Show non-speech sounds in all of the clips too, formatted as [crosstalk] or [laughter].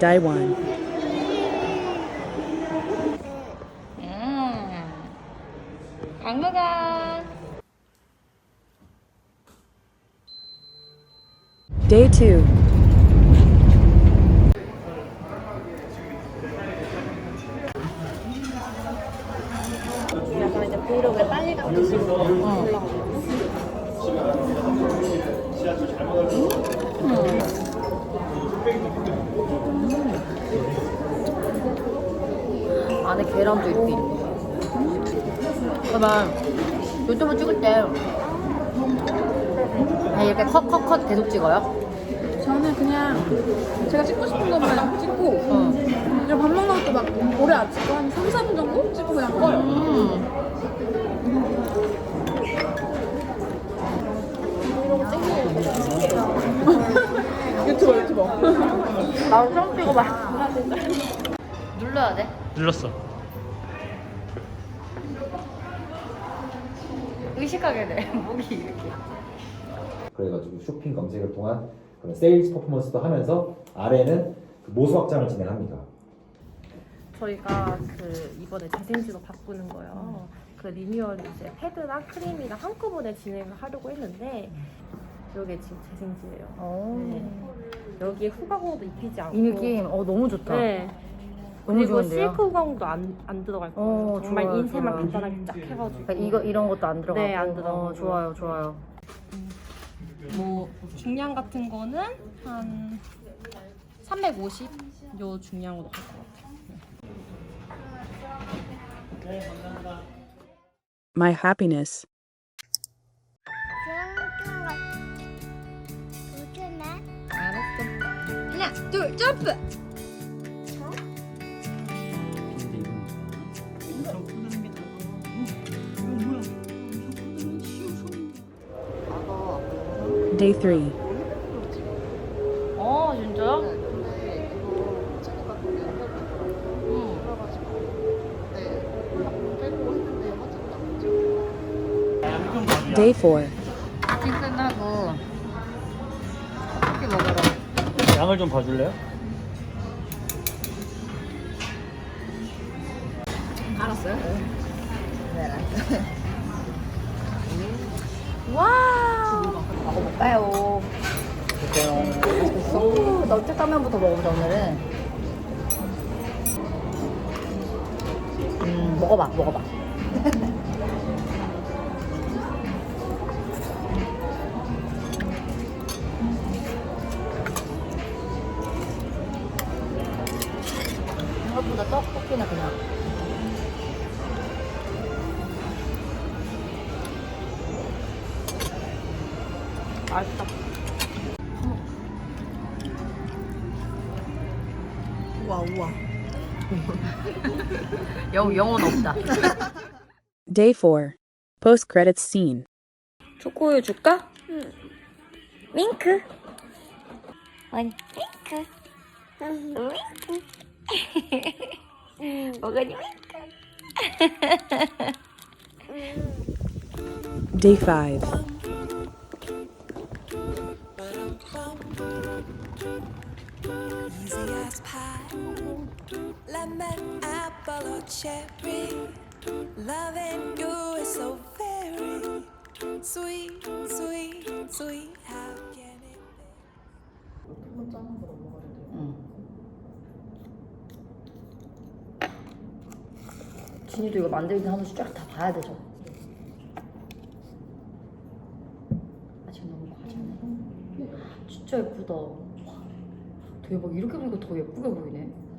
Daiwan. 음. 악마가 Day 2. 약간 이제 브이로그에 빨리 가는 식으로 올라가고 안에 계란도 이렇게 있고. 그러면 유튜브 찍을 때 그냥 이렇게 컷컷컷 계속 찍어요? 저는 그냥 제가 찍고 싶은 것만 찍고 응. 그냥 밥 먹는 것도 막 오래 안 찍고 한 3, 4분 정도 찍고 그냥 꺼요 음. 유튜버 유튜버 나도 처음 찍어봐. 눌러야 돼? 눌렀어. 의식하게 돼. [laughs] 목이 이렇게. 그래가지고 쇼핑 검색을 통한 그런 세일즈 퍼포먼스도 하면서 아래는 그 모수 확장을 진행합니다. 저희가 그 이번에 재생지로 바꾸는 거요. 그 리뉴얼 이제 패드랑 크림이랑 한꺼번에 진행을 하려고 했는데 여기 지금 재생지예요. 네. 여기에 후가공도 입히지 않고 이 느낌, 어 너무 좋다. 네. 너무 그리고 좋은데요? 실크 후가공도 안, 안 들어갈 거예요. 어, 정말 좋아요, 인쇄만 좋아요. 간단하게 쫙 해가지고. 그러니까 이거 이런 것도 안 들어가고. 네, 안 들어가고. 어, 좋아요, 좋아요. 뭐 중량 같은 거는 한 350요 중량으로 갈것 같아요. My happiness. 알았어. 하나, 둘, 점프. Day 3. 어, 진짜요? Day 4. 미팅 끝나고 커피 먹으러. 양을 좀 봐줄래요? 알았어요? 네, 알았어. 와. 먹어볼까요? 오, 넓적 가면부터 먹어보자 오늘은. 음, 먹어봐, 먹어봐. [laughs] 맛있다. 우와 우와. [laughs] 영, 영혼 없다. Day 4. Post credits scene. 초코우유 줄까? 응. 윙크. 아니, 윙크. 윙크. 먹으니 윙크. Day 5. Or cherry. Loving you is so very sweet, sweet, sweet. How can it be? 진이도 이거 만들기 한 번씩 쫙다 봐야 되죠. 아직 너무 과하네. 진짜 예쁘다. 와, 대박. 이렇게 보니까 더 예쁘게 보이네.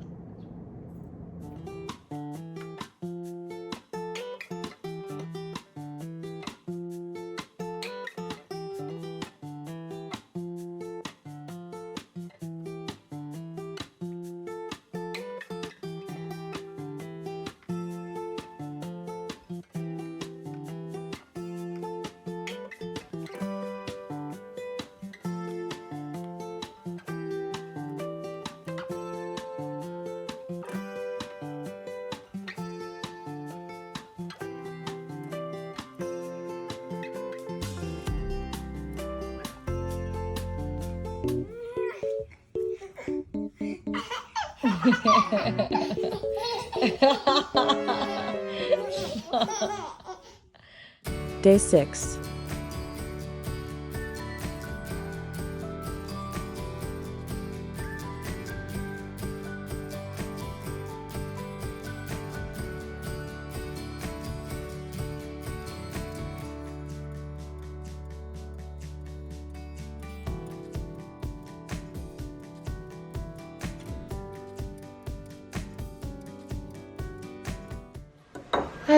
Day 6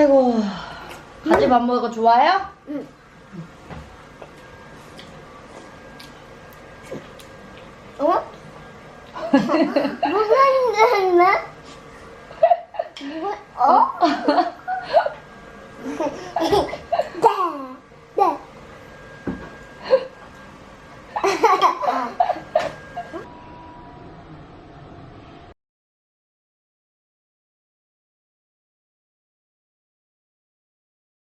아이고 같이 밥 먹는 거 좋아해요? 어? 무슨 [laughs] 일인데? [laughs] 뭐, 어?